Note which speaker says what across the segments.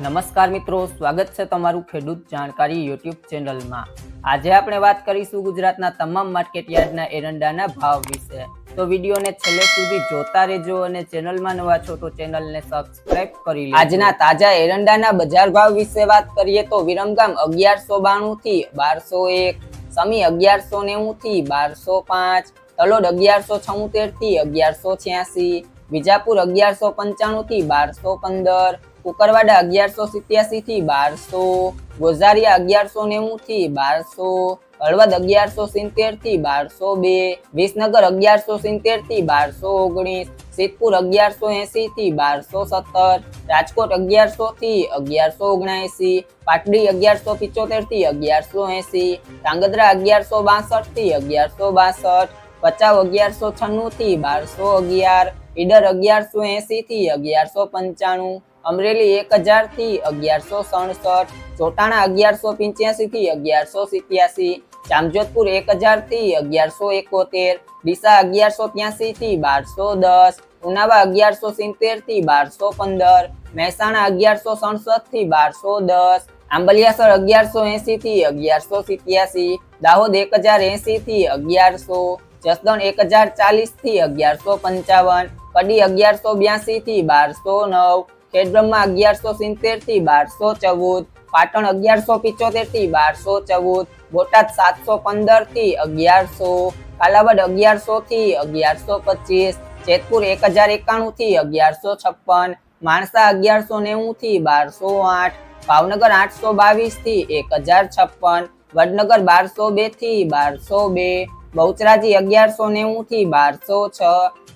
Speaker 1: નમસ્કાર મિત્રો, સ્વાગત છે તમારું ખેડૂત જાણકારી યુટ્યુબ ચેનલમાં. આજે આપણે વાત કરીશું ગુજરાતના તમામ માર્કેટ યાર્ડના એરંડાના ભાવ વિશે. તો વિડીયોને છેલ્લે સુધી જોતા રહેજો અને ચેનલમાં નવા છો તો ચેનલને સબસ્ક્રાઇબ કરી લો આજના તાજા એરંડાના બજાર ભાવ વિશે વાત કરીએ તો વિરમગામ અગિયારસો બાણું થી બારસો એક, સમી અગિયારસો નેવું થી બારસો પાંચ તલોડ અગિયારસો છઉતેરથી અગિયારસો છ્યાસી, વિજાપુર અગિયારસો પંચાણું થી બારસો પંદર કુકરવાડા અગિયારસો સિત્યાસી થી બારસો, ગોઝારિયા અગિયારસો નેવું થી બારસો, હળવદ અગિયારસો સિત્તેરથી બારસો બે, વિસનગર અગિયારસો સિત્તેરથી બારસો ઓગણીસ, સિદ્ધપુર અગિયારસો એસી થી બારસો સત્તર, રાજકોટ અગિયારસો થી અગિયારસો ઓગણએસી પાટડી અગિયારસો પિચોતેરથી અગિયારસો એસી, ધાંગધ્રા અગિયારસો બાસઠથી અગિયારસો બાસઠ પચાવ અગિયારસો છન્નું થી બારસો અગિયાર, ઈડર અગિયારસો એસી થી અગિયારસો પંચાણું અમરેલી એક હજારથી અગિયારસો સડસઠ, ચોટાણા અગિયારસો પંચ્યાસી થી અગિયારસો સિત્યાસી, જામજોધપુર એક હજારથી અગિયારસો એકોતેર, ડીસા અગિયારસો ત્યાસી થી બારસો દસ, ઉનાવા અગિયારસો સિત્તેરથી બારસો પંદર, મહેસાણા અગિયારસો સડસઠથી બારસો દસ, આંબલિયાસર અગિયારસો એસી થી અગિયારસો સિત્યાસી, દાહોદ એક હજાર એસી થી અગિયારસો, જસદણ એક હજાર ચાલીસથી અગિયારસો પંચાવન, કડી અગિયારસો બ્યાસી થી બારસો નવ ખેડબ્રહ્મા અગિયારસો સિત્તેરથી બારસો ચૌદ, પાટણ અગિયારસો પિચોતેરથી બારસો ચૌદ, બોટાદ સાતસો પંદરથી અગિયારસો, કાલાવડ અગિયારસો થી અગિયારસો પચીસ, જેતપુર એક હજાર એકાણું થી અગિયારસો છપ્પન, માણસા અગિયારસો નેવું થી બારસો આઠ, ભાવનગર આઠસો બાવીસથી એક હજાર છપ્પન, વડનગર બારસો બેથી બારસો બે બહુચરાજી અગિયારસો નેવું થી બારસો છ,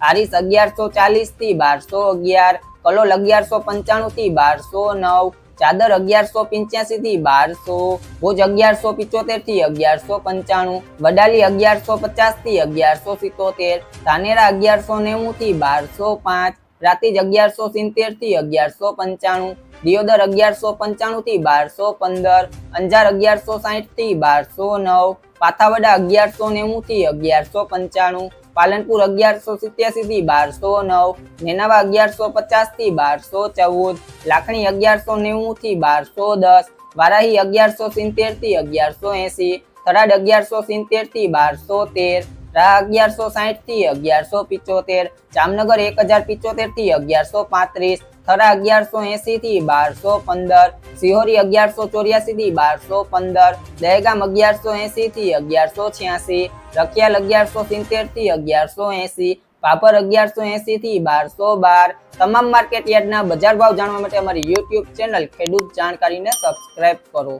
Speaker 1: હારીસ અગિયારસો ચાલીસથી બારસો અગિયાર, કલોલ અગિયારસો પંચાણું થી બારસો નવ, ચાદર અગિયારસો પંચ્યાસી થી બારસો, ભુજ અગિયારસો પિચોતેરથી અગિયારસો પંચાણું, વડાલી અગિયારસો પચાસથી અગિયારસો સિત્તોતેર, ધાનેરા અગિયારસો નેવું થી બારસો પાંચ પ્રાતિજ અગિયારસો સિત્તેરથી અગિયારસો પંચાણું દિયોદર અગિયારસો પંચાણું થી બારસો પંદર, અંજાર અગિયારસો સાહીઠથી બારસો નવ, પાથાવડા અગિયારસો નેવું થી અગિયારસો પંચાણું, પાલનપુર અગિયારસો સિત્યાસી થી બારસો નવ, નેનાવા અગિયારસો પચાસથી બારસો ચૌદ, લાખણી અગિયારસો નેવું થી બારસો દસ, વારાહી અગિયારસો સિત્તેરથી અગિયારસો એસી, થરાદ અગિયારસો સિત્તેરથી બારસો તેર રા અગિયારસો સાહીઠથી અગિયારસો પિચોતેર, જામનગર એક હજાર પિચોતેરથી અગિયારસો પાંત્રીસ થરા અગિયારસો એસી થી બારસો પંદર, સિહોરી અગિયારસો ચોર્યાસી થી બારસો પંદર, દહેગામ અગિયારસો એસી થી અગિયારસો છ્યાસી, રખિયાલ અગિયારસો સિત્તેરથી અગિયારસો એસી પાપર અગિયારસો એસી થી બારસો બાર. તમામ માર્કેટ યાર્ડના બજાર ભાવ જાણવા માટે અમારી યુટ્યુબ ચેનલ ખેડૂત જાણકારીને સબસ્ક્રાઇબ કરો.